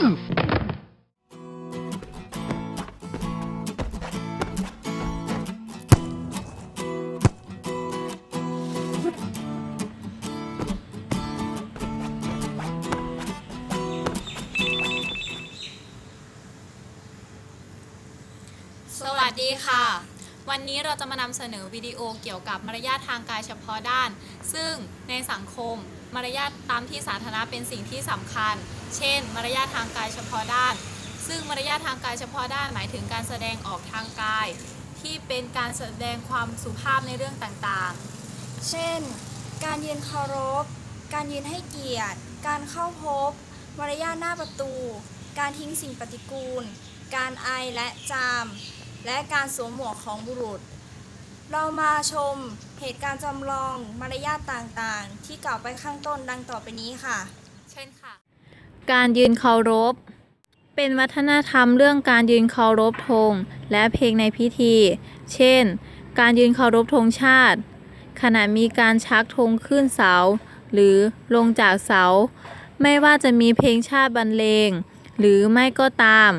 สวัสดีค่ะ วันนี้เราจะมานำเสนอวิดีโอเกี่ยวกับมารยาททางกายเฉพาะด้าน ซึ่งในสังคมมารยาทตามที่สาธารณะเป็นสิ่งที่สำคัญ เช่น มารยาททางกายเฉพาะด้าน ซึ่งมารยาททางกายเฉพาะด้านหมายถึงการแสดงออกทางกาย ที่เป็นการแสดงความสุภาพในเรื่องต่างๆ เช่น การยืนเคารพ การยืนให้เกียรติ การเข้าพบ มารยาทหน้าประตู การทิ้งสิ่งปฏิกูล การไอและจาม และการสวมหมวกของบุรุษ เรามาชมเหตุการณ์จำลองมารยาทต่างๆ ที่กล่าวไปข้างต้นดังต่อไปนี้ค่ะ เช่นค่ะ การยืนเคารพ เป็นวัฒนธรรมเรื่องการยืนเคารพธงและเพลงในพิธี เช่น การยืนเคารพธงชาติ ขณะมีการชักธงขึ้นเสา หรือลงจากเสา ไม่ว่าจะมีเพลงชาติบรรเลง หรือไม่ก็ตาม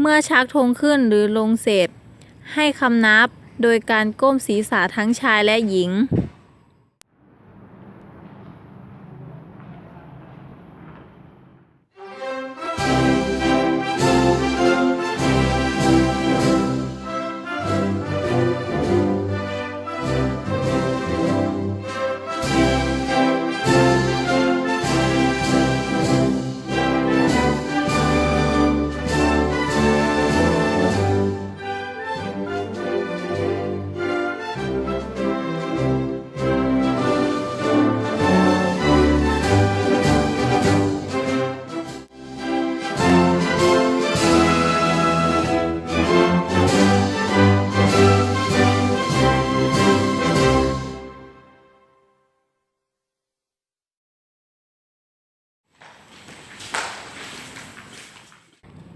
เมื่อชักธงขึ้นหรือลงเสร็จ ให้คำนับโดยการก้มศีรษะทั้งชายและหญิง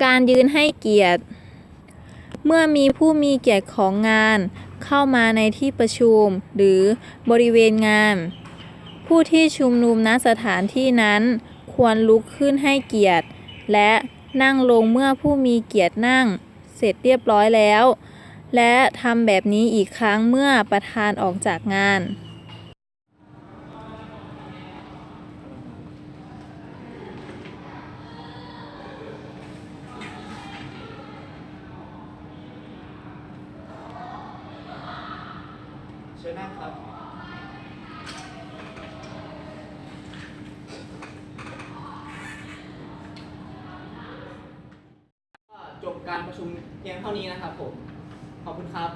การยืนให้เกียรติ เมื่อมีผู้มีเกียรติของงาน เข้ามาในที่ประชุม หรือบริเวณงาน ผู้ที่ชุมนุมณสถานที่นั้น ควรลุกขึ้นให้เกียรติ และนั่งลงเมื่อผู้มีเกียรตินั่ง เสร็จเรียบร้อยแล้ว และทำแบบนี้อีกครั้งเมื่อประธานออกจากงาน เชิญนั่งครับ จบการประชุมเพียงเท่านี้นะครับผม ขอบคุณครับ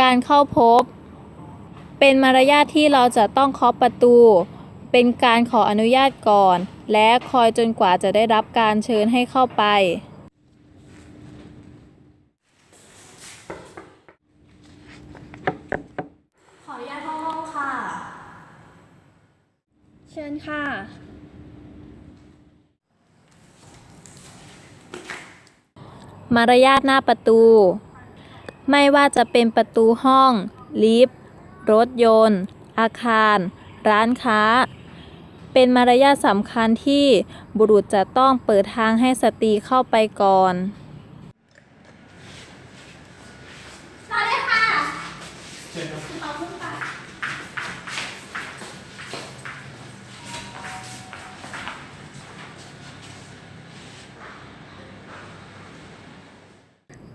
การเข้าพบ เป็นมารยาทที่เราจะต้องเคาะประตู เป็นการขออนุญาตก่อน และคอยจนกว่าจะได้รับการเชิญให้เข้าไป ขออนุญาตเข้าห้องค่ะ เชิญค่ะ มารยาทหน้าประตู ไม่ว่าจะเป็นประตูห้อง ลิฟต์ รถยนต์ อาคาร ร้านค้า เป็นมารยาทสำคัญที่บุรุษจะต้องเปิดทางให้สตรีเข้าไปก่อนเชิญครับ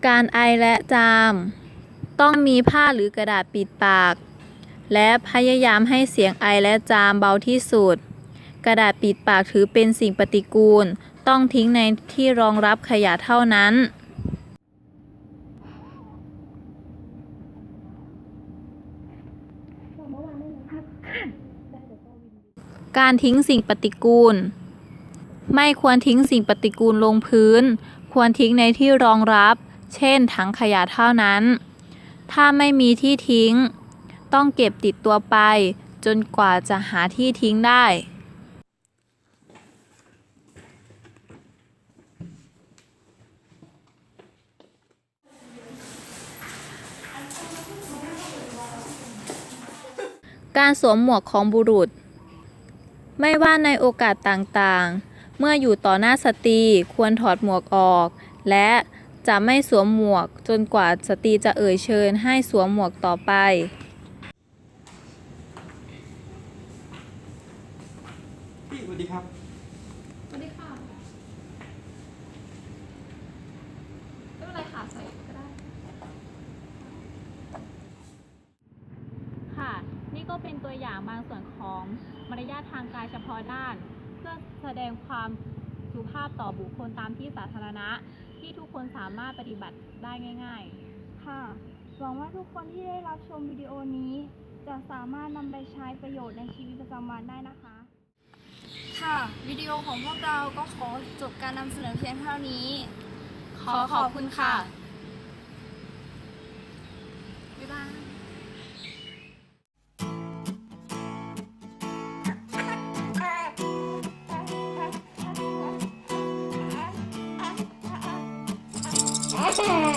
การไอและจาม ต้องมีผ้าหรือกระดาษปิดปาก และพยายามให้เสียงไอและจามเบาที่สุด กระดาษปิดปากถือเป็นสิ่งปฏิกูล ต้องทิ้งในที่รองรับขยะเท่านั้นการทิ้งสิ่งปฏิกูล ไม่ควรทิ้งสิ่งปฏิกูลลงพื้น ควรทิ้งในที่รองรับ เช่น ถังขยะเท่านั้น ถ้าไม่มีที่ทิ้ง ต้องเก็บติดตัวไป จนกว่าจะหาที่ทิ้งได้ การสวมหมวกของบุรุษ ไม่ว่าในโอกาสต่างๆ เมื่ออยู่ต่อหน้าสตรีควรถอดหมวกออก และจะไม่สวมหมวกจนกว่าสตรีจะเอ่ยเชิญให้สวมหมวกต่อไป พี่สวัสดีครับสวัสดีค่ะไม่เป็นไรค่ะใส่ก็ได้ ค่ะ นี่ก็เป็นตัว อย่างบางส่วนของมารยาททางกายเฉพาะด้าน เพื่อแสดงความสุภาพต่อบุคคลตามที่สาธารณะ ที่ทุกคนสามารถปฏิบัติได้ง่าย ๆ ค่ะ หวังว่าทุกคนที่ได้รับชมวิดีโอนี้ จะสามารถนำไปใช้ประโยชน์ในชีวิตประจำวันได้นะคะ ค่ะ วิดีโอของพวกเราก็ขอจบการนำเสนอเพียงเท่านี้ ขอขอบคุณค่ะ บ๊ายบาย better.